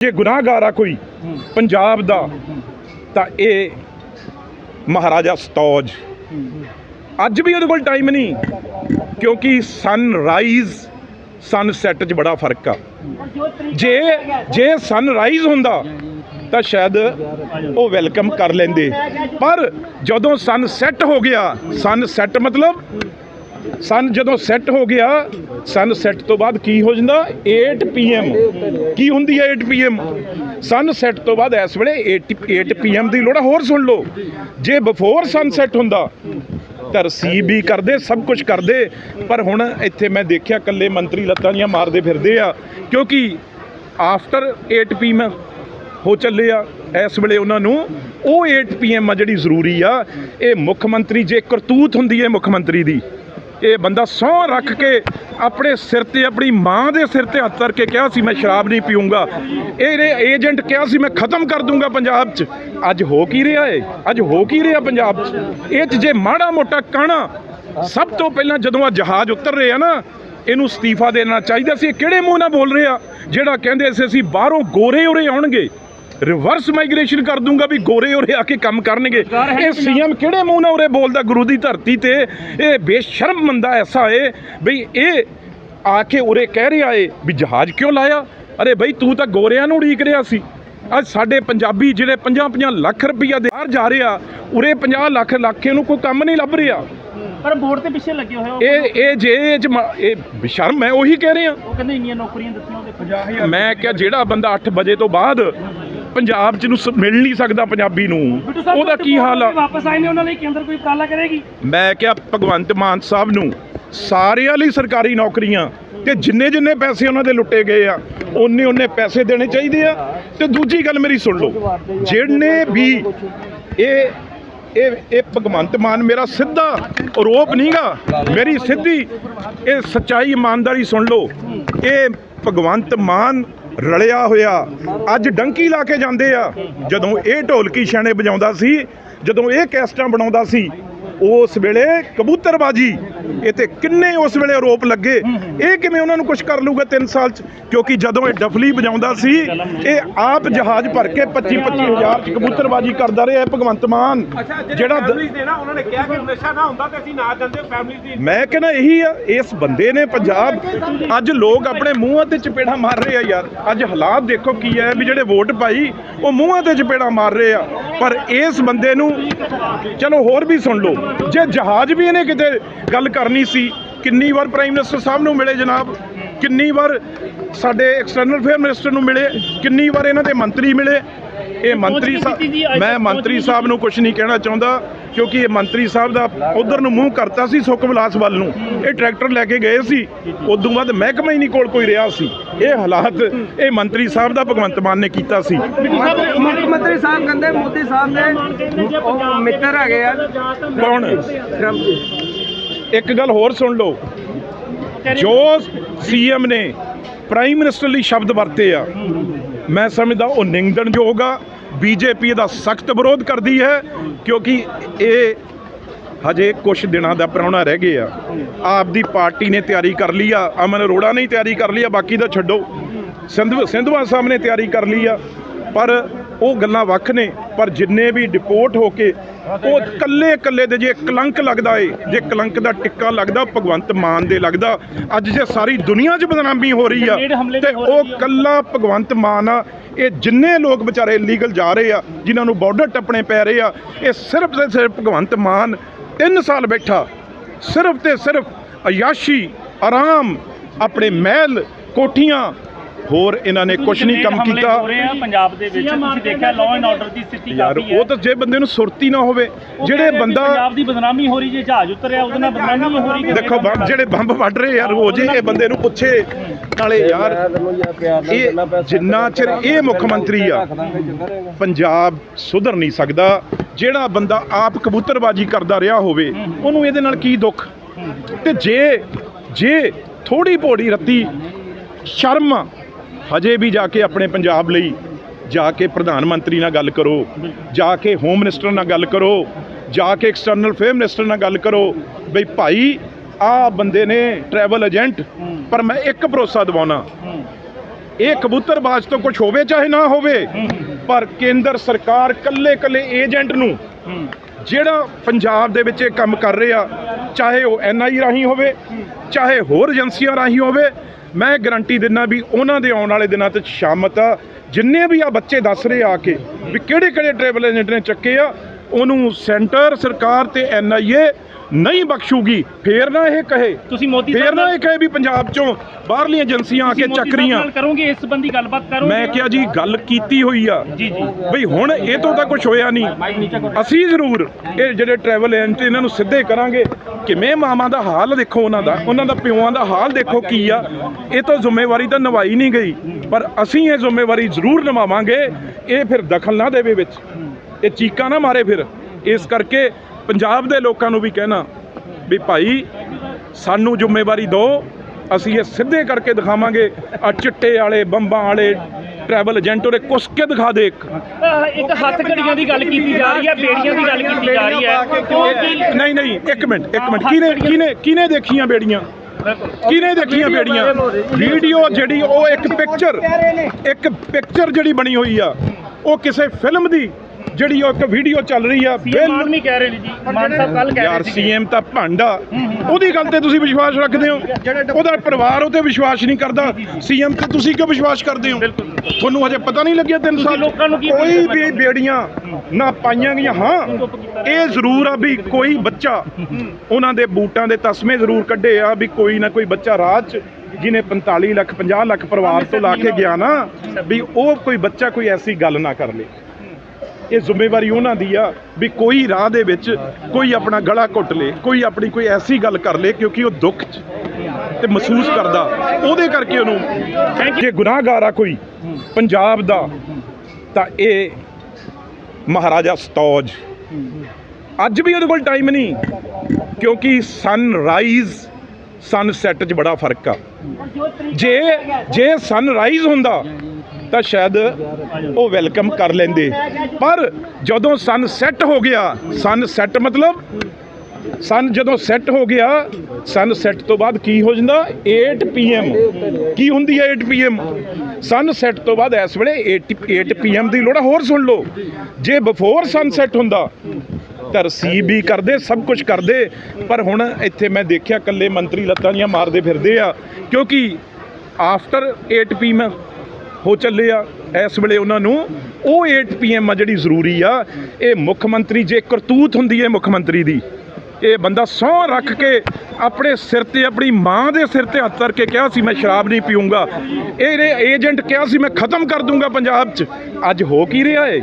ਜੇ ਗੁਨਾਹਗਾਰ ਆ ਕੋਈ ਪੰਜਾਬ ਦਾ ਤਾਂ ਇਹ ਮਹਾਰਾਜਾ ਸਤੌਜ। ਅੱਜ ਵੀ ਉਹਦੇ ਕੋਲ ਟਾਈਮ ਨਹੀਂ ਕਿਉਂਕਿ ਸਨਰਾਈਜ਼ ਸਨਸੈਟ 'ਚ ਬੜਾ ਫ਼ਰਕ ਆ। ਜੇ ਜੇ ਸਨਰਾਈਜ਼ ਹੁੰਦਾ ਤਾਂ ਸ਼ਾਇਦ ਉਹ ਵੈਲਕਮ ਕਰ ਲੈਂਦੇ। ਪਰ ਜਦੋਂ ਸਨਸੈਟ ਹੋ ਗਿਆ ਸਨਸੈਟ ਮਤਲਬ ਸਨ ਜਦੋਂ ਸੈੱਟ ਹੋ ਗਿਆ ਸਨਸੈਟ ਤੋਂ ਬਾਅਦ ਕੀ ਹੋ ਜਾਂਦਾ? 8 ਪੀਐਮ ਕੀ ਹੁੰਦੀ ਹੈ 8 ਪੀਐਮ ਸਨ ਸੈੱਟ ਤੋਂ ਬਾਅਦ ਇਸ ਵੇਲੇ 8 8 ਪੀਐਮ ਦੀ ਲੋੜ ਆ। ਹੋਰ ਸੁਣ ਲਓ। ਜੇ ਬਿਫੋਰ ਸਨਸੈੱਟ ਹੁੰਦਾ, ਤਾਂ ਰਸੀਬ ਵੀ ਕਰਦੇ, ਸਭ ਕੁਝ ਕਰਦੇ। ਪਰ ਹੁਣ ਇੱਥੇ ਮੈਂ ਦੇਖਿਆ ਕੱਲੇ ਮੰਤਰੀ ਲੱਤਾਂ ਦੀਆਂ ਮਾਰਦੇ ਫਿਰਦੇ ਆ। ਕਿਉਂਕਿ ਆਫਟਰ 8 ਪੀਐਮ ਹੋ ਚੱਲੇ ਆ, ਇਸ ਵੇਲੇ ਉਹਨਾਂ ਨੂੰ ਉਹ 8 ਪੀਐਮ ਆ ਜਿਹੜੀ ਜ਼ਰੂਰੀ ਆ। ਇਹ ਮੁੱਖ ਮੰਤਰੀ ਜੇ ਕਰਤੂਤ ਹੁੰਦੀ ਹੈ ਮੁੱਖ ਮੰਤਰੀ ਦੀ। ਇਹ ਬੰਦਾ ਸਹੁੰ ਰੱਖ ਕੇ ਆਪਣੇ ਸਿਰ ਤੇ, ਆਪਣੀ ਮਾਂ ਦੇ ਸਿਰ ਤੇ ਹੱਥ ਧਰ ਕੇ ਕਿਹਾ ਸੀ, ਮੈਂ ਸ਼ਰਾਬ ਨਹੀਂ ਪੀਊਂਗਾ। ਇਹਨੇ ਏਜੰਟ ਕਿਹਾ ਸੀ, ਮੈਂ ਖਤਮ ਕਰ ਦੂੰਗਾ ਪੰਜਾਬ 'ਚ। ਅੱਜ ਹੋ ਕੀ ਰਿਹਾ ਏ? ਅੱਜ ਹੋ ਕੀ ਰਿਹਾ ਪੰਜਾਬ 'ਚ? ਇਹ 'ਚ ਜੇ ਮਾੜਾ ਮੋਟਾ ਕਾਣਾ, ਸਭ ਤੋਂ ਪਹਿਲਾਂ ਜਦੋਂ ਆ ਜਹਾਜ਼ ਉਤਰ ਰਹੇ ਆ ਨਾ, ਇਹਨੂੰ ਅਸਤੀਫਾ ਦੇਣਾ ਚਾਹੀਦਾ ਸੀ। ਇਹ ਕਿਹੜੇ ਮੂੰਹ ਨਾਲ ਬੋਲ ਰਿਹਾ? ਜਿਹੜਾ ਕਹਿੰਦੇ ਸੀ, ਅਸੀਂ ਬਾਹਰੋਂ ਗੋਰੇ ਉਰੇ ਆਉਣਗੇ। ਰਿਵਰਸ ਮਾਈਗ੍ਰੇਸ਼ਨ ਕਰ ਦੂੰਗਾ ਵੀ ਗੋਰੇ ਉਰੇ ਆ ਕੇ ਕੰਮ ਕਰਨਗੇ। ਇਹ ਸੀਐਮ ਕਿਹੜੇ ਮੂੰਹ ਨਾਲ ਉਰੇ ਬੋਲਦਾ ਗੁਰੂ ਦੀ ਧਰਤੀ ਤੇ? ਇਹ ਬੇਸ਼ਰਮ ਬੰਦਾ ਐਸਾ ਏ ਵੀ ਇਹ ਆ ਕੇ ਉਰੇ ਕਹਿ ਰਿਹਾ ਏ ਵੀ ਜਹਾਜ਼ ਕਿਉਂ ਲਾਇਆ? ਅਰੇ ਬਈ ਤੂੰ ਤਾਂ ਗੋਰਿਆਂ ਨੂੰ ਉਡੀਕ ਰਿਹਾ ਸੀ। ਅੱਜ ਸਾਡੇ ਪੰਜਾਬੀ ਜਿਹੜੇ 50-50 ਲੱਖ ਰੁਪਈਆ ਦੇ ਬਾਹਰ ਜਾ ਰਹੇ ਉਰੇ 50 ਲੱਖ ਲੱਖੇ ਨੂੰ ਕੋਈ ਕੰਮ ਨਹੀਂ ਲੱਭ ਰਿਹਾ। ਪਰ ਬੋਰਡ ਤੇ ਪਿੱਛੇ ਲੱਗੇ ਹੋਏ ਹੋ ਇਹ ਇਹ ਜੇ ਇਹ ਬੇਸ਼ਰਮ ਮੈਂ ਉਹੀ ਕਹਿ ਰਿਹਾ। ਉਹ ਕਹਿੰਦੇ ਇੰਨੀਆਂ ਨੌਕਰੀਆਂ ਦਿੱਤੀਆਂ ਉਹਦੇ 50000 ਮੈਂ ਕਿਹਾ ਜਿਹੜਾ ਬੰਦਾ 8 ਵਜੇ ਤੋਂ ਬਾਅਦ ਪੰਜਾਬ 'ਚ ਨੂੰ ਸ- ਮਿਲ ਨਹੀਂ ਸਕਦਾ ਪੰਜਾਬੀ ਨੂੰ। ਉਹਦਾ ਕੀ ਹਾਲ ਆ? ਵਾਪਸ ਆਏ ਨੇ ਉਹਨਾਂ ਲਈ ਕੇਂਦਰ ਕੋਈ ਉਪਰਾਲਾ ਕਰੇਗੀ? ਮੈਂ ਕਿਹਾ ਭਗਵੰਤ ਮਾਨ ਸਾਹਿਬ ਨੂੰ ਸਾਰਿਆਂ ਲਈ ਸਰਕਾਰੀ ਨੌਕਰੀਆਂ ਤੇ ਜਿੰਨੇ ਜਿੰਨੇ ਪੈਸੇ ਉਹਨਾਂ ਦੇ ਲੁੱਟੇ ਗਏ ਆ ਉਹਨੇ ਉਹਨੇ ਪੈਸੇ ਦੇਣੇ ਚਾਹੀਦੇ ਆ। ਤੇ ਦੂਜੀ ਗੱਲ ਮੇਰੀ ਸੁਣ ਲਓ ਜਿਹਨੇ ਵੀ ਇਹ ਇਹ ਇਹ ਭਗਵੰਤ ਮਾਨ ਮੇਰਾ ਸਿੱਧਾ ਆਰੋਪ ਨਹੀਂਗਾ ਮੇਰੀ ਸਿੱਧੀ ਇਹ ਸੱਚਾਈ ਇਮਾਨਦਾਰੀ ਸੁਣ ਲਓ ਇਹ ਭਗਵੰਤ ਮਾਨ ਰਲਿਆ ਹੋਇਆ। ਅੱਜ ਡੰਕੀ ਲਾ ਕੇ ਜਾਂਦੇ ਆ। ਜਦੋਂ ਇਹ ਢੋਲਕੀ ਛਾਣੇ ਵਜਾਉਂਦਾ ਸੀ, ਜਦੋਂ ਇਹ ਕੈਸਟਾਂ ਬਣਾਉਂਦਾ ਸੀ, ਉਸ ਵੇਲੇ ਕਬੂਤਰਬਾਜੀ ਇਹ ਤੇ ਕਿੰਨੇ ਉਸ ਵੇਲੇ ਆਰੋਪ ਲੱਗੇ? ਇਹ ਕਿਵੇਂ ਉਹਨਾਂ ਨੂੰ ਕੁਝ ਕਰ ਲੂਗਾ 3 ਸਾਲ ਚ? ਕਿਉਂਕਿ ਜਦੋਂ ਇਹ ਡਫਲੀ ਵਜਾਉਂਦਾ ਸੀ ਇਹ ਆਪ ਜਹਾਜ਼ ਭਰ ਕੇ 25 25000 ਚ ਕਬੂਤਰਬਾਜੀ ਕਰਦਾ ਰਿਹਾ ਭਗਵੰਤ ਮਾਨ। ਜਿਹੜਾ ਦ- ਦੇਣਾ ਉਹਨਾਂ ਨੇ ਕਿਹਾ ਕਿ ਨਸ਼ਾ ਨਾ ਹੁੰਦਾ ਤੇ ਅਸੀਂ ਨਾ ਜਾਂਦੇ ਫੈਮਿਲੀ ਦੀ। ਮੈਂ ਕਹਿੰਦਾ ਇਹੀ ਆ ਇਸ ਬੰਦੇ ਨੇ ਪੰਜਾਬ ਅੱਜ ਲੋਕ ਆਪਣੇ ਮੂੰਹਾਂ ਤੇ ਚਪੇੜਾ ਮਾਰ ਰਹੇ ਆ ਯਾਰ। ਅੱਜ ਹਾਲਾਤ ਦੇਖੋ ਕੀ ਹੈ ਵੀ ਜਿਹੜੇ ਵੋਟ ਪਾਈ ਉਹ ਮੂੰਹਾਂ ਤੇ ਚਪੇੜਾ ਮਾਰ ਰਹੇ ਆ। ਪਰ ਇਸ ਬੰਦੇ ਨੂੰ ਚਲੋ ਹੋਰ ਵੀ ਸੁਣ ਲਓ। ਜੇ ਜਹਾਜ਼ ਵੀ ਇਹਨੇ ਕਿਤੇ ਗੱਲ ਕਰਨੀ ਸੀ ਕਿੰਨੀ ਵਾਰ ਪ੍ਰਾਈਮ ਮਿਨਿਸਟਰ ਸਾਹਿਬ ਨੂੰ ਮਿਲੇ ਜਨਾਬ ਕਿੰਨੀ ਵਾਰ ਸਾਡੇ ਐਕਸਟਰਨਲ ਅਫੇਅਰ ਮਿਨਿਸਟਰ ਨੂੰ ਮਿਲੇ ਕਿੰਨੀ ਵਾਰ ਇਹਨਾਂ ਦੇ ਮੰਤਰੀ ਮਿਲੇ। ਇਹ ਮੰਤਰੀ ਸਾਹਿਬ ਮੈਂ ਮੰਤਰੀ ਸਾਹਿਬ ਨੂੰ ਕੁਝ ਨਹੀਂ ਕਹਿਣਾ ਚਾਹੁੰਦਾ ਕਿਉਂਕਿ ਇਹ ਮੰਤਰੀ ਸਾਹਿਬ ਦਾ ਉਧਰ ਨੂੰ ਮੂੰਹ ਕਰਤਾ ਸੀ ਸੁੱਖ ਵਿਲਾਸ ਵੱਲ ਨੂੰ। ਇਹ ਟਰੈਕਟਰ ਲੈ ਕੇ ਗਏ ਸੀ ਉਦੋਂ ਬਾਅਦ ਮਹਿਕਮਾ ਹੀ ਨਹੀਂ ਕੋਲ ਕੋਈ ਰਿਹਾ ਸੀ। ਇਹ ਹਾਲਾਤ ਇਹ ਮੰਤਰੀ ਸਾਹਿਬ ਦਾ ਭਗਵੰਤ ਮਾਨ ਨੇ ਕੀਤਾ ਸੀ। ਮੁੱਖ ਮੰਤਰੀ ਸਾਹਿਬ ਕਹਿੰਦੇ ਮੋਦੀ ਸਾਹਿਬ ਦੇ ਉਹ ਮਿੱਤਰ ਹੈਗੇ ਆ। ਕੌਣ? ਟਰੰਪ ਜੀ। ਇੱਕ ਗੱਲ ਹੋਰ ਸੁਣ ਲਓ। ਜੋ ਸੀਐਮ ਨੇ ਪ੍ਰਾਈਮ ਮਿਨਿਸਟਰ ਲਈ ਸ਼ਬਦ ਵਰਤੇ ਆ, ਮੈਂ ਸਮਝਦਾ ਉਹ ਨਿੰਦਣਯੋਗ ਆ। ਬੀਜੇਪੀ ਦਾ ਸਖਤ ਵਿਰੋਧ ਕਰਦੀ ਹੈ, ਕਿਉਂਕਿ ਇਹ ਹਜੇ ਕੁਝ ਦਿਨਾਂ ਦਾ ਪ੍ਰਾਹੁਣਾ ਰਹਿ ਗਿਆ। ਆ ਆਪ ਦੀ ਪਾਰਟੀ ਨੇ ਤਿਆਰੀ ਕਰ ਲਈ ਆ, ਅਮਨ ਅਰੋੜਾ ਨੇ ਤਿਆਰੀ ਕਰ ਲਈ ਆ, ਬਾਕੀ ਦਾ ਛੱਡੋ। ਸਿੰਧੂ ਸਿੰਧੂਆ ਸਾਹਿਬ ਨੇ ਤਿਆਰੀ ਕਰ ਲਈ ਆ। ਪਰ ਉਹ ਗੱਲਾਂ ਵੱਖ ਨੇ ਪਰ ਜਿੰਨੇ ਵੀ ਡਿਪੋਰਟ ਹੋ ਕੇ ਉਹ ਕੱਲੇ ਕੱਲੇ ਦੇ ਜੇ ਕਲੰਕ ਲੱਗਦਾ ਏ ਜੇ ਕਲੰਕ ਦਾ ਟਿੱਕਾ ਲੱਗਦਾ ਭਗਵੰਤ ਮਾਨ ਦੇ ਲੱਗਦਾ ਅੱਜ ਜੇ ਸਾਰੀ ਦੁਨੀਆ 'ਚ ਬਦਨਾਮੀ ਹੋ ਰਹੀ ਆ ਤੇ ਉਹ। ਕੱਲਾ ਭਗਵੰਤ ਮਾਨ ਆ ਇਹ ਜਿੰਨੇ ਲੋਕ ਵਿਚਾਰੇ ਲੀਗਲ ਜਾ ਰਹੇ ਆ ਜਿਨ੍ਹਾਂ ਨੂੰ ਬਾਰਡਰ ਟੱਪਣੇ ਪੈ ਰਹੇ ਆ ਇਹ ਸਿਰਫ ਤੇ ਸਿਰਫ ਭਗਵੰਤ ਮਾਨ 3 ਸਾਲ ਬੈਠਾ ਸਿਰਫ ਤੇ ਸਿਰਫ ਅਯਾਸ਼ੀ ਆਰਾਮ ਆਪਣੇ ਮਹਿਲ ਕੋਠੀਆਂ ਹੋਰ ਇਹਨਾਂ ਨੇ ਕੁਝ ਨਹੀਂ ਕੰਮ ਕੀਤਾ। ਹੋ ਰਹੇ ਆ ਪੰਜਾਬ ਦੇ ਵਿੱਚ ਤੁਸੀਂ ਦੇਖਿਆ ਲਾਅ ਐਂਡ ਆਰਡਰ ਦੀ ਸਥਿਤੀ ਯਾਰ ਕਾਫੀ ਹੈ। ਉਹ ਤਾਂ ਜੇ ਬੰਦੇ ਨੂੰ ਸੁਰਤੀ ਨਾ ਹੋਵੇ। ਜਿਹੜੇ ਬੰਦਾ ਪੰਜਾਬ ਦੀ ਬਦਨਾਮੀ ਹੋ ਰਹੀ ਜੇ ਜਹਾਜ਼ ਉਤਰਿਆ ਉਹਦੇ ਨਾਲ ਬਦਨਾਮੀ ਹੋ ਰਹੀ ਦੇਖੋ ਬੰਬ ਜਿਹੜੇ ਬੰਬ ਵੱਢ ਰਹੇ ਯਾਰ ਰੋਜ਼ ਇਹ ਬੰਦੇ ਨੂੰ ਪੁੱਛੇ। ਨਾਲੇ ਯਾਰ ਇਹ ਜਿੰਨਾ ਚਿਰ ਇਹ ਮੁੱਖ ਮੰਤਰੀ ਆ ਪੰਜਾਬ ਸੁਧਰ ਨਹੀਂ ਸਕਦਾ। ਜਿਹੜਾ ਬੰਦਾ ਆਪ ਕਬੂਤਰਬਾਜੀ ਕਰਦਾ ਰਿਹਾ ਹੋਵੇ ਉਹਨੂੰ ਇਹਦੇ ਨਾਲ ਕੀ ਦੁੱਖ? ਤੇ ਜੇ ਜੇ ਥੋੜੀ ਭੋੜੀ ਰੱਤੀ ਸ਼ਰਮ ਹਜੇ ਵੀ ਜਾ ਕੇ ਆਪਣੇ ਪੰਜਾਬ ਲਈ ਜਾ ਕੇ ਪ੍ਰਧਾਨ ਮੰਤਰੀ ਨਾਲ ਗੱਲ ਕਰੋ, ਜਾ ਕੇ ਹੋਮ ਮਿਨਿਸਟਰ ਨਾਲ ਗੱਲ ਕਰੋ, ਜਾ ਕੇ ਐਕਸਟਰਨਲ ਅਫੇਅਰ ਮਿਨਿਸਟਰ ਨਾਲ ਗੱਲ ਕਰੋ, ਬਈ ਭਾਈ, ਆ ਬੰਦੇ ਨੇ ਟਰੈਵਲ ਏਜੰਟ ਪਰ ਮੈਂ ਇੱਕ ਭਰੋਸਾ ਦਿਵਾਉਣਾ। ਇਹ ਕਬੂਤਰਬਾਜ਼ ਤੋਂ ਕੁਝ ਹੋਵੇ ਚਾਹੇ ਨਾ ਹੋਵੇ, ਪਰ ਕੇਂਦਰ ਸਰਕਾਰ ਕੱਲੇ ਕੱਲੇ ਏਜੰਟ ਨੂੰ, ਜਿਹੜਾ ਪੰਜਾਬ ਦੇ ਵਿੱਚ ਇਹ ਕੰਮ ਕਰ ਰਿਹਾ, ਚਾਹੇ ਉਹ ਐਨਆਈ ਰਾਹੀਂ ਹੋਵੇ, ਚਾਹੇ ਹੋਰ ਏਜੰਸੀਆਂ ਰਾਹੀਂ ਹੋਵੇ ਮੈਂ ਗਾਰੰਟੀ ਦਿੰਦਾ ਵੀ ਉਹਨਾਂ ਦੇ ਆਉਣ ਵਾਲੇ ਦਿਨਾਂ ਤੇ ਸ਼ਾਮਤ ਆ। ਜਿੰਨੇ ਵੀ ਆ ਬੱਚੇ ਦੱਸ ਰਹੇ ਆ ਕੇ ਵੀ ਕਿਹੜੇ ਕਿਹੜੇ ਟਰੈਵਲ ਏਜੰਟ ਨੇ ਚੱਕੇ ਆ ਉਹਨੂੰ ਸੈਂਟਰ ਸਰਕਾਰ ਤੇ ਐਨਆਈਏ ਨਹੀਂ ਬਖਸ਼ੂਗੀ। ਫੇਰ ਨਾ ਇਹ ਕਹੇ। ਤੁਸੀਂ ਮੋਦੀ ਫੇਰ ਨਾ ਇਹ ਕਹੇ ਵੀ ਪੰਜਾਬ ਚੋਂ ਬਾਹਰਲੀਆਂ ਏਜੰਸੀਆਂ ਆ ਕੇ ਚੱਕ ਨਾਲ ਕਰੋਗੇ ਇਸ ਸੰਬੰਧੀ ਗੱਲਬਾਤ ਕਰੋਗੇ? ਮੈਂ ਕਿਹਾ ਜੀ ਗੱਲ ਕੀਤੀ ਹੋਈ ਆ। ਜੀ ਜੀ। ਬਈ ਹੁਣ ਇਹ ਤੋਂ ਤਾਂ ਕੁਝ ਹੋਇਆ ਨਹੀਂ। ਅਸੀਂ ਜ਼ਰੂਰ ਇਹ ਜਿਹੜੇ ਟਰੈਵਲ ਏਜੰਟ ਇਹਨਾਂ ਨੂੰ ਸਿੱਧੇ ਕਰਾਂਗੇ। ਕਿਵੇਂ ਮਾਵਾਂ ਦਾ ਹਾਲ ਦੇਖੋ ਉਹਨਾਂ ਦਾ? ਉਹਨਾਂ ਦਾ ਪਿਓਾਂ ਦਾ ਹਾਲ ਦੇਖੋ ਕੀ ਆ? ਇਹ ਤਾਂ ਜ਼ਿੰਮੇਵਾਰੀ ਤਾਂ ਨਿਭਾਈ ਨਹੀਂ ਗਈ। ਪਰ ਅਸੀਂ ਇਹ ਜ਼ਿੰਮੇਵਾਰੀ ਜ਼ਰੂਰ ਨਿਭਾਵਾਂਗੇ। ਇਹ ਫਿਰ ਦਖਲ ਨਾ ਦੇਵੇ ਵਿੱਚ। ਇਹ ਚੀਕਾਂ ਨਾ ਮਾਰੇ ਫਿਰ। ਇਸ ਕਰਕੇ ਪੰਜਾਬ ਦੇ ਲੋਕਾਂ ਨੂੰ ਵੀ ਕਹਿਣਾ ਵੀ ਭਾਈ, ਸਾਨੂੰ ਜ਼ਿੰਮੇਵਾਰੀ ਦਿਓ। ਅਸੀਂ ਇਹ ਸਿੱਧੇ ਕਰਕੇ ਦਿਖਾਵਾਂਗੇ। ਆ ਚਿੱਟੇ ਵਾਲੇ, ਬੰਬਾਂ ਵਾਲੇ ਟਰੈਵਲ ਏਜੰਟ ਉਹਦੇ ਕੁਸ ਕੇ ਦਿਖਾ ਦੇ ਇੱਕ ਇੱਕ ਹੱਥ ਘੜੀਆਂ ਦੀ ਗੱਲ ਕੀਤੀ ਜਾ ਰਹੀ ਹੈ ਬੇੜੀਆਂ ਦੀ ਗੱਲ ਕੀਤੀ ਜਾ ਰਹੀ ਹੈ। ਕਿਉਂਕਿ ਨਹੀਂ ਨਹੀਂ ਇੱਕ ਮਿੰਟ ਇੱਕ ਮਿੰਟ। ਕਿਹਨੇ ਕਿਹਨੇ ਕਿਹਨੇ ਦੇਖੀਆਂ ਬੇੜੀਆਂ? ਕਿਹਨੇ ਦੇਖੀਆਂ ਬੇੜੀਆਂ? ਵੀਡੀਓ ਜਿਹੜੀ ਉਹ ਇੱਕ ਪਿਕਚਰ ਇੱਕ ਪਿਕਚਰ ਜਿਹੜੀ ਬਣੀ ਹੋਈ ਆ ਉਹ ਕਿਸੇ ਫਿਲਮ ਦੀ ਜਿਹੜੀ ਉਹ ਇੱਕ ਵੀਡੀਓ ਚੱਲ ਰਹੀ ਆ ਬਿਲ- ਆਰਮੀ ਕਹਿ ਰਹੇ ਨੇ ਜੀ। ਮਾਨ ਸਾਹਿਬ ਕੱਲ ਕਹਿ ਯਾਰ ਰਹੇ ਸੀ ਸੀਐਮ ਤਾਂ ਭਾਂਡਾ ਉਹਦੀ ਗੱਲ ਤੇ ਤੁਸੀਂ ਵਿਸ਼ਵਾਸ ਰੱਖਦੇ ਹੋ? ਉਹਦਾ ਪਰਿਵਾਰ ਉਹ ਤੇ ਵਿਸ਼ਵਾਸ ਨਹੀਂ ਕਰਦਾ। ਸੀਐਮ ਤੇ ਤੁਸੀਂ ਕਿਉਂ ਵਿਸ਼ਵਾਸ ਕਰਦੇ ਹੋ? ਤੁਹਾਨੂੰ ਹਜੇ ਪਤਾ ਨਹੀਂ ਲੱਗਿਆ 3 ਸਾਲ ਲੋਕਾਂ ਨੂੰ ਕੀ ਕੋਈ ਵੀ ਬੇੜੀਆਂ ਨਾ ਪਾਈਆਂ ਗਈਆਂ। ਹਾਂ ਇਹ ਜ਼ਰੂਰ ਆ ਵੀ ਕੋਈ ਬੱਚਾ ਉਹਨਾਂ ਦੇ ਬੂਟਾਂ ਦੇ ਤਸਮੇ ਜ਼ਰੂਰ ਕੱਢੇ ਆ ਵੀ ਕੋਈ ਨਾ ਕੋਈ ਬੱਚਾ ਰਾਹ 'ਚ ਜਿਹਨੇ 45 ਲੱਖ 50 ਲੱਖ ਪਰਿਵਾਰ ਤੋਂ ਲਾ ਕੇ ਗਿਆ ਨਾ ਵੀ ਉਹ ਕੋਈ ਬੱਚਾ ਕੋਈ ਐਸੀ ਗੱਲ ਨਾ ਕਰ ਲੇ। ਇਹ ਜ਼ਿੰਮੇਵਾਰੀ ਉਹਨਾਂ ਦੀ ਆ ਵੀ ਕੋਈ ਰਾਹ ਦੇ ਵਿੱਚ ਕੋਈ ਆਪਣਾ ਗਲਾ ਘੁੱਟ ਲੇ, ਕੋਈ ਆਪਣੀ ਕੋਈ ਐਸੀ ਗੱਲ ਕਰ ਲੇ ਕਿਉਂਕਿ ਉਹ ਦੁੱਖ 'ਚ ਤੇ ਮਹਿਸੂਸ ਕਰਦਾ। ਉਹਦੇ ਕਰਕੇ ਉਹਨੂੰ ਜੇ ਗੁਨਾਹਗਾਰ ਆ ਕੋਈ ਪੰਜਾਬ ਦਾ, ਤਾਂ ਇਹ ਮਹਾਰਾਜਾ ਸਤੌਜ। ਅੱਜ ਵੀ ਉਹਦੇ ਕੋਲ ਟਾਈਮ ਨਹੀਂ, ਕਿਉਂਕਿ ਸਨਰਾਈਜ਼ ਸਨਸੈਟ 'ਚ ਬੜਾ ਫ਼ਰਕ ਆ। ਜੇ ਜੇ ਸਨਰਾਈਜ਼ ਹੁੰਦਾ ਤਾਂ ਸ਼ਾਇਦ ਉਹ ਵੈਲਕਮ ਕਰ ਲੈਂਦੇ। ਪਰ ਜਦੋਂ ਸਨ ਸੈੱਟ ਹੋ ਗਿਆ ਸਨ ਸੈੱਟ ਮਤਲਬ ਸਨ ਜਦੋਂ ਸੈੱਟ ਹੋ ਗਿਆ ਸਨ ਸੈੱਟ ਤੋਂ ਬਾਅਦ ਕੀ ਹੋ ਜਾਂਦਾ? 8 ਪੀਐਮ ਕੀ ਹੁੰਦੀ ਹੈ 8 ਪੀਐਮ ਸਨ ਸੈੱਟ ਤੋਂ ਬਾਅਦ ਇਸ ਵੇਲੇ 8 8 ਪੀਐਮ ਦੀ ਲੋੜ ਆ, ਹੋਰ ਸੁਣ ਲਓ ਜੇ ਬਿਫੋਰ ਸਨ ਸੈੱਟ ਹੁੰਦਾ ਤਾਂ ਰਸੀਬ ਵੀ ਕਰਦੇ ਸਭ ਕੁਝ ਕਰਦੇ ਪਰ ਹੁਣ ਇੱਥੇ ਮੈਂ ਦੇਖਿਆ ਕੱਲੇ ਮੰਤਰੀ ਲੱਤਾਂ ਦੀਆਂ ਮਾਰਦੇ ਫਿਰਦੇ ਆ ਕਿਉਂਕਿ ਆਫਟਰ 8 ਪੀਐਮ ਹੋ ਚੱਲੇ ਆ। ਇਸ ਵੇਲੇ ਉਹਨਾਂ ਨੂੰ ਉਹ 8 ਪੀਐਮ ਆ ਜਿਹੜੀ ਜ਼ਰੂਰੀ ਆ। ਇਹ ਮੁੱਖ ਮੰਤਰੀ ਜੇ ਕਰਤੂਤ ਹੁੰਦੀ ਹੈ ਮੁੱਖ ਮੰਤਰੀ ਦੀ, ਇਹ ਬੰਦਾ ਸਹੁੰ ਰੱਖ ਕੇ ਆਪਣੇ ਸਿਰ ਤੇ, ਆਪਣੀ ਮਾਂ ਦੇ ਸਿਰ ਤੇ ਹੱਥ ਧਰ ਕੇ ਕਿਹਾ ਸੀ, ਮੈਂ ਸ਼ਰਾਬ ਨਹੀਂ ਪੀਊਂਗਾ। ਇਹਨੇ ਏਜੰਟ ਕਿਹਾ ਸੀ, ਮੈਂ ਖਤਮ ਕਰ ਦੂੰਗਾ ਪੰਜਾਬ 'ਚ। ਅੱਜ ਹੋ ਕੀ ਰਿਹਾ ਏ?